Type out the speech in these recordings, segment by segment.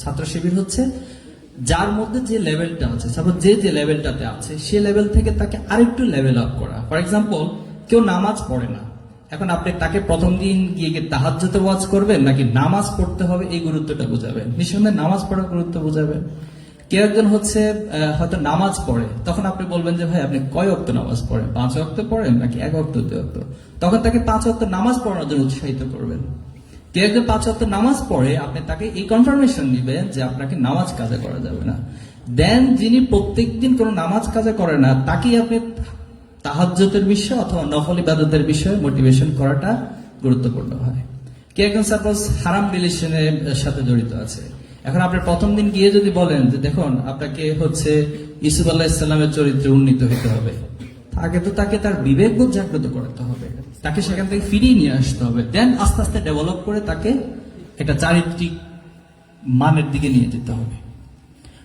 ছাত্র শিবির হচ্ছে, যার মধ্যে যে লেভেলটা আছে সাপোজ যে যে লেভেলটাতে আছে, সে লেভেল থেকে তাকে আরেকটু লেভেল আপ করা। ফর এক্সাম্পল কেউ নামাজ পড়ে না। এখন আপনি তাকে প্রথম দিন গিয়ে গিয়ে তাহাজ্জতে ওয়াজ করবেন, নাকি নামাজ পড়তে হবে, এই গুরুত্বটা বোঝাবেন। নিঃসন্দেহে নামাজ পড়ার গুরুত্ব বোঝাবেন কেউ একজন হচ্ছে হয়তো নামাজ পড়ে, তখন আপনি বলবেন যে, ভাই, আপনি কয় অক্ত নামাজ পড়েন? পাঁচ অক্ত পড়েন, নাকি এক অক্ত, দুই অক্ত? তখন তাকে পাঁচ অক্ত নামাজ পড়ানোর জন্য উৎসাহিত করবেন। কেউ একজন পাঁচ অক্ত নামাজ পড়ে আপনি তাকে এই কনফার্মেশন দিবেন যে আপনাকে নামাজ কাজে করা যাবে না। দেন যিনি প্রত্যেকদিন কোনো নামাজ কাজে করে না, তাকেই আপনি তাহাজ্জতের বিষয় অথবা নফল ইবাদতের বিষয়ে মোটিভেশন করাটা গুরুত্বপূর্ণ হয়। কে একজন সাপোজ হারাম রিলেশনের সাথে জড়িত আছে। এখন আপনি প্রথম দিন গিয়ে যদি বলেন যে দেখুন, আপনাকে হচ্ছে ইসুফ আল্লাহ ইসলামের চরিত্রে উন্নীত হতে হবে। আগে তো তাকে তার বিবেক বোধ জাগ্রত করতে হবে। তাকে সেখান থেকে ফিরিয়ে নিয়ে আসতে হবে। দেন আস্তে আস্তে ডেভেলপ করে তাকে একটা চারিত্রিক মানের দিকে নিয়ে যেতে হবে।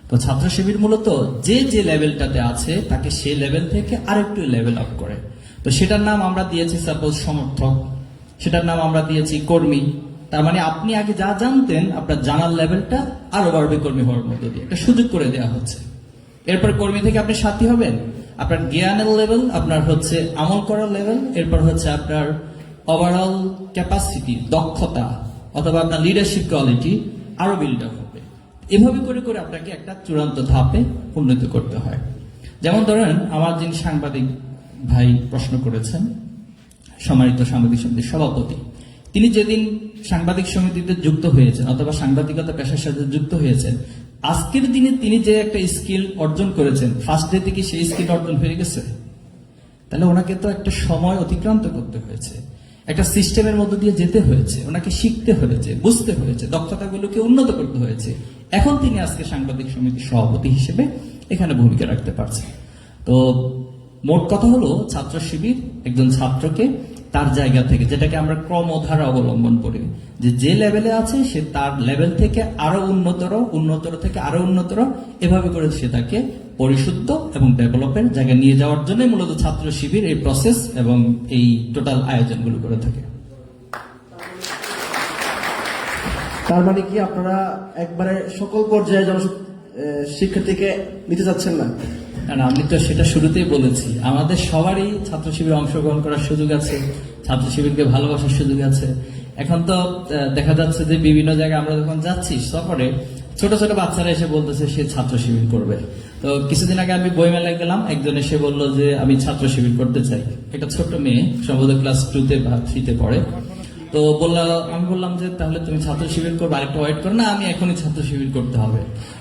তো ছাত্র শিবির মূলত যে যে লেভেলটাতে আছে, তাকে সেই লেভেল থেকে আরেকটু লেভেল আপ করে। তো সেটার নাম আমরা দিয়েছি সাপোজ সমর্থক, সেটার নাম আমরা দিয়েছি কর্মী। তার মানে আপনি আগে যা জানতেন, আপনার জানার লেভেলটা আরও বাড়বে কর্মী হওয়ার মধ্য দিয়ে। একটা সুযোগ করে দেওয়া হচ্ছে। এরপর কর্মী থেকে আপনি সাথী হবেন? আপনার জ্ঞানের লেভেল আপনার হচ্ছে আমল করার লেভেল এরপর হচ্ছে আপনার ওভারঅল ক্যাপাসিটি দক্ষতা, অথবা আপনার লিডারশিপ কোয়ালিটি আরও বিল্ড আপ হবে। এভাবে করে করে আপনাকে একটা চূড়ান্ত ধাপে উন্নত করতে হয়। যেমন ধরেন, আমার যিনি সাংবাদিক ভাই প্রশ্ন করেছেন, সম্মানিত সাংবাদিক সমিতির সভাপতি, তিনি যেদিন সাংবাদিক সমিতিতে যুক্ত হয়েছেন, অথবা সাংবাদিকতা পেশার সাথে যুক্ত হয়েছেন আজকের দিনে তিনি যে একটা স্কিল অর্জন করেছেন ফার্স্ট ডে থেকে সেই স্কিল অর্জন হয়ে গেছে। তাহলে ওনাকে তো একটা সময় অতিক্রান্ত করতে হয়েছে। একটা সিস্টেমের মধ্য দিয়ে যেতে হয়েছে, ওনাকে শিখতে হয়েছে, বুঝতে হয়েছে, দক্ষতাগুলোকে উন্নত করতে হয়েছে। এখন তিনি আজকে সাংবাদিক সমিতির সভাপতি হিসেবে এখানে ভূমিকা রাখতে পারছেন। তো মোট কথা হলো, ছাত্র শিবির একজন ছাত্রকে তার জায়গা থেকে, যেটাকে আমরা ক্রমধারা অবলম্বন করি। যে যে লেভেলে আছে, সে তার লেভেল থেকে আরও উন্নতর উন্নতর থেকে আরও উন্নতর, এভাবে করে সে তাকে পরিশুদ্ধ এবং ডেভেলপের জায়গায় নিয়ে যাওয়ার জন্য মূলত ছাত্র শিবির এই প্রসেস এবং এই টোটাল আয়োজনগুলো করে থাকে। তার মানে কি আপনারা একবারে সকল পর্যায়ে শিক্ষার্থীকে নিতে চাচ্ছেন না? কারণ আমি তো সেটা শুরুতেই বলেছি। আমাদের সবারই ছাত্র শিবিরে অংশগ্রহণ করার সুযোগ আছে, ছাত্র শিবিরকে ভালোবাসার সুযোগ আছে। এখন তো দেখা যাচ্ছে যে বিভিন্ন জায়গায় আমরা যখন যাচ্ছি সফরে, ছোট ছোট বাচ্চারা এসে বলতেছে, সে ছাত্র শিবির করবে। তো কিছুদিন আগে আমি বইমেলায় গেলাম, একজন এসে বলল যে, আমি ছাত্র শিবির করতে চাই। একটা ছোট্ট মেয়ে সম্ভবত ক্লাস টুতে বা থ্রিতে পড়ে। তো বললাম আমি বললাম যে, তাহলে তুমি ছাত্র শিবির করবে, আরেকটা ওয়েট করো। না, আমি এখনই ছাত্র শিবির করতে হবে।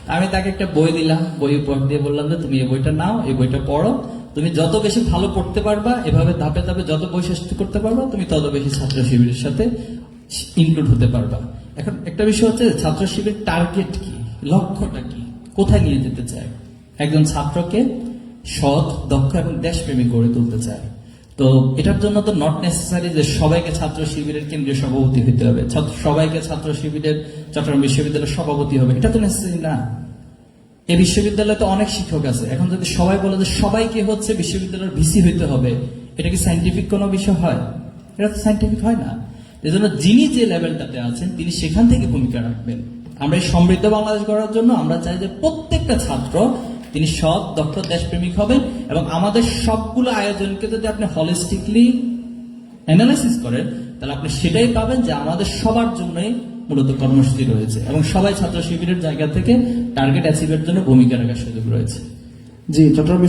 আমি তাকে একটা বই দিলাম, বই উপর দিয়ে বললাম যে, তুমি এই বইটা নাও, এই বইটা পড়ো। তুমি যত বেশি ভালো পড়তে পারবা, এভাবে ধাপে ধাপে যত বই শেষ করতে পারবা, তুমি তত বেশি ছাত্র শিবিরের সাথে ইনক্লুড হতে পারবা। এখন একটা বিষয় হচ্ছে, ছাত্র শিবির টার্গেট কি? লক্ষ্যটা কি? কোথায় নিয়ে যেতে চায়? একজন ছাত্রকে সৎ, দক্ষ এবং দেশপ্রেমিক গড়ে তুলতে চায়। তো এটার জন্য তো নট নেসেসারি যে সবাইকে ছাত্র শিবিরের কেন্দ্রীয় সভাপতি হতে হবে। সবাইকে ছাত্র শিবিরের, চট্টগ্রাম বিশ্ববিদ্যালয়ের সভাপতি হবে। এটা তো নেসেসারি না। এই বিশ্ববিদ্যালয়ে তো অনেক শিক্ষক আছে। এখন যদি সবাই বলে যে সবাইকে হচ্ছে বিশ্ববিদ্যালয়ের ভিসি হইতে হবে, এটা কি সাইন্টিফিক কোনো বিষয় হয়? এটা তো সাইন্টিফিক হয় না। এজন্য যিনি যে লেভেলটাতে আছেন, তিনি সেখান থেকে ভূমিকা রাখবেন। আমরা এই সমৃদ্ধ বাংলাদেশ গড়ার জন্য আমরা চাই যে প্রত্যেকটা ছাত্র তিনি সৎ, দক্ষ দেশপ্রেমিক হবেন এবং আমাদের সবগুলো আয়োজনকে যদি আপনি হলিস্টিকলি অ্যানালাইসিস করেন, তাহলে আপনি সেটাই পাবেন যে আমাদের সবার জন্যই মূলত কর্মসূচি রয়েছে এবং সবাই ছাত্র শিবিরের জায়গা থেকে টার্গেট অ্যাচিভের জন্য ভূমিকা রাখার সুযোগ রয়েছে। জি চট্টগ্রাম